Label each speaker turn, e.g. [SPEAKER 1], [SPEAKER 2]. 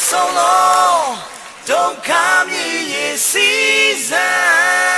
[SPEAKER 1] so long. Don't come here, season.